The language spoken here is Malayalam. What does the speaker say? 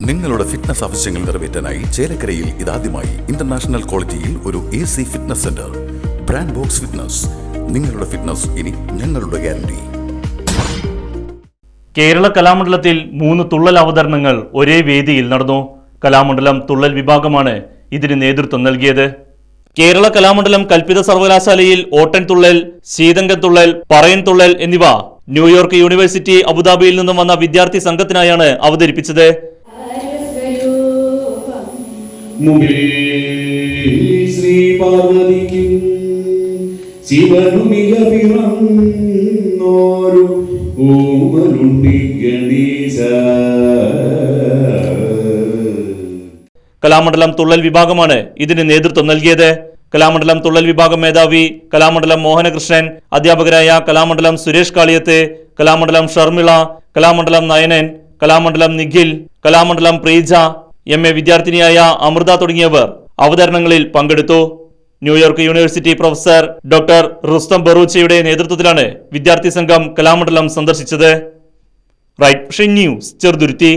നിങ്ങളുടെ ഫിറ്റ്നസ് ആവശ്യങ്ങൾ നിറവേറ്റാനായി ചേലക്കരയിൽ ഇതാദ്യമായി ഇന്റർനാഷണൽ ക്വാളിറ്റിയിൽ ഒരു A C fitness centre brand box fitness നിങ്ങളുടെ ഫിറ്റ്നസ് ഇനി ഞങ്ങളുടെ ഗ്യാരണ്ടി കേരള കലാമണ്ഡലത്തിൽ മൂന്ന് തുള്ളൽ അവതരണങ്ങൾ ഒരേ വേദിയിൽ നടന്നു. കലാമണ്ഡലം തുള്ളൽ വിഭാഗമാണ് ഇതിന് നേതൃത്വം നൽകിയത്. കേരള കലാമണ്ഡലം കൽപ്പിത സർവകലാശാലയിൽ ഓട്ടൻ തുള്ളൽ ശീതങ്ക തുള്ളൽ പറയൻ തുള്ളൽ എന്നിവ ന്യൂയോർക്ക് യൂണിവേഴ്സിറ്റി അബുദാബിയിൽ നിന്നും വന്ന വിദ്യാർത്ഥി സംഘത്തിനായാണ് അവതരിപ്പിച്ചത്. മുമ്പിൽ. ശ്രീ പാർവതിക്കും ശിവനുമിക പിറന്നോരു ഊമനുണ്ടി ഗണേശ കലാമണ്ഡലം തുള്ളൽ വിഭാഗമാണ് ഇതിന് നേതൃത്വം നൽകിയത്. കലാമണ്ഡലം തുള്ളൽ വിഭാഗം മേധാവി കലാമണ്ഡലം മോഹനകൃഷ്ണൻ അധ്യാപകരായ കലാമണ്ഡലം സുരേഷ് കാളിയത്ത് കലാമണ്ഡലം ഷർമിള കലാമണ്ഡലം നയനൻ കലാമണ്ഡലം നിഖിൽ കലാമണ്ഡലം പ്രീജ എം എ വിദ്യാർത്ഥിനിയായ അമൃത തുടങ്ങിയവർ അവതരണങ്ങളിൽ പങ്കെടുത്തു. New York university professor doctor Rustom ബറൂച്ചയുടെ നേതൃത്വത്തിലാണ് വിദ്യാർത്ഥി സംഘം കലാമണ്ഡലം സന്ദർശിച്ചത്. Right news Cheruthuruthy.